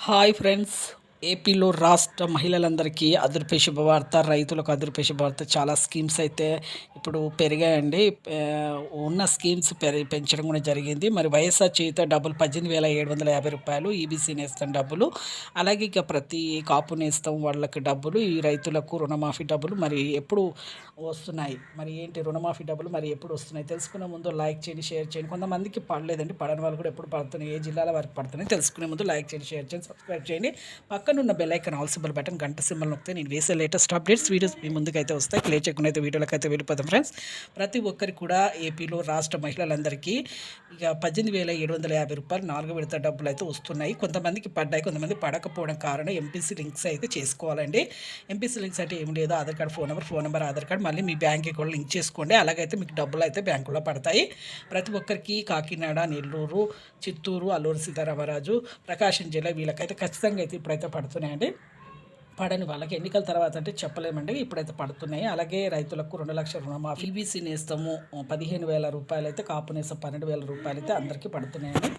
Hi friends ఏపీలో రాష్ట్ర మహిళలందరికీ అదృపే శుభవార్త రైతులకు అదృపే శుభవార్త చాలా స్కీమ్స్ అయితే ఇప్పుడు పెరిగాయండి. ఉన్న స్కీమ్స్ పెరి పెంచడం కూడా జరిగింది. మరి వైఎస్ఆర్ చేత డబ్బులు పద్దెనిమిది వేల ఏడు వందల యాభై రూపాయలు ఈబీసీ నేస్తం డబ్బులు అలాగే ఇక ప్రతి కాపు నేస్తం వాళ్ళకి డబ్బులు ఈ రైతులకు రుణమాఫీ డబ్బులు మరి ఎప్పుడు వస్తున్నాయి? మరి ఏంటి రుణమాఫీ డబ్బులు మరి ఎప్పుడు వస్తున్నాయి? తెలుసుకునే ముందు లైక్ చేయండి షేర్ చేయండి. కొంతమందికి పడలేదండి. పడని వాళ్ళు కూడా ఎప్పుడు పడుతున్నాయి? ఏ జిల్లాల వారికి పడుతున్నాయి? తెలుసుకునే ముందు లైక్ చేయండి షేర్ చేయండి సబ్స్క్రైబ్ చేయండి. పక్కన ఉన్న bell icon all symbol button గంట సింబల్ నొక్కితే నేను వేసే లేటెస్ట్ అప్డేట్స్ వీడియోస్ మీ ముందుకైతే వస్తాయి. క్లియర్ చేయకుండా అయితే వీడియోలకైతే వెళ్ళిపోతాం ఫ్రెండ్స్ ప్రతి ఒక్కరికి కూడా ఏపీలో రాష్ట్ర మహిళలందరికీ ఇక పద్దెనిమిది వేల ఏడు వందల యాభై రూపాయలు నాలుగు విడత డబ్బులు అయితే వస్తున్నాయి. కొంతమందికి పడ్డాయి కొంతమంది పడకపోవడం కారణం ఎంపీసీ లింక్స్ అయితే చేసుకోవాలండి. ఎంపీసీ లింక్స్ అంటే ఏం లేదు Aadhaar card phone number phone number Aadhaar card మళ్ళీ మీ బ్యాంక్ కూడా లింక్ చేసుకోండి. అలాగైతే మీకు డబ్బులు అయితే బ్యాంకులో పడతాయి. ప్రతి ఒక్కరికి కాకినాడ నెల్లూరు చిత్తూరు అల్లూరు సీతారామరాజు ప్రకాశం జిల్లా వీళ్ళకైతే ఖచ్చితంగా అయితే ఇప్పుడైతే పడుతున్నాయండి. పడని వాళ్ళకి ఎన్నికల తర్వాత అంటే చెప్పలేమండి ఇప్పుడైతే పడుతున్నాయి. అలాగే రైతులకు రెండు లక్షల రుణమాఫీ ఈబీసీ నేస్తము. పదిహేను వేల రూపాయలు అయితే కాపు నేస్తం పన్నెండు వేల రూపాయలు అయితే అందరికీ పడుతున్నాయండి.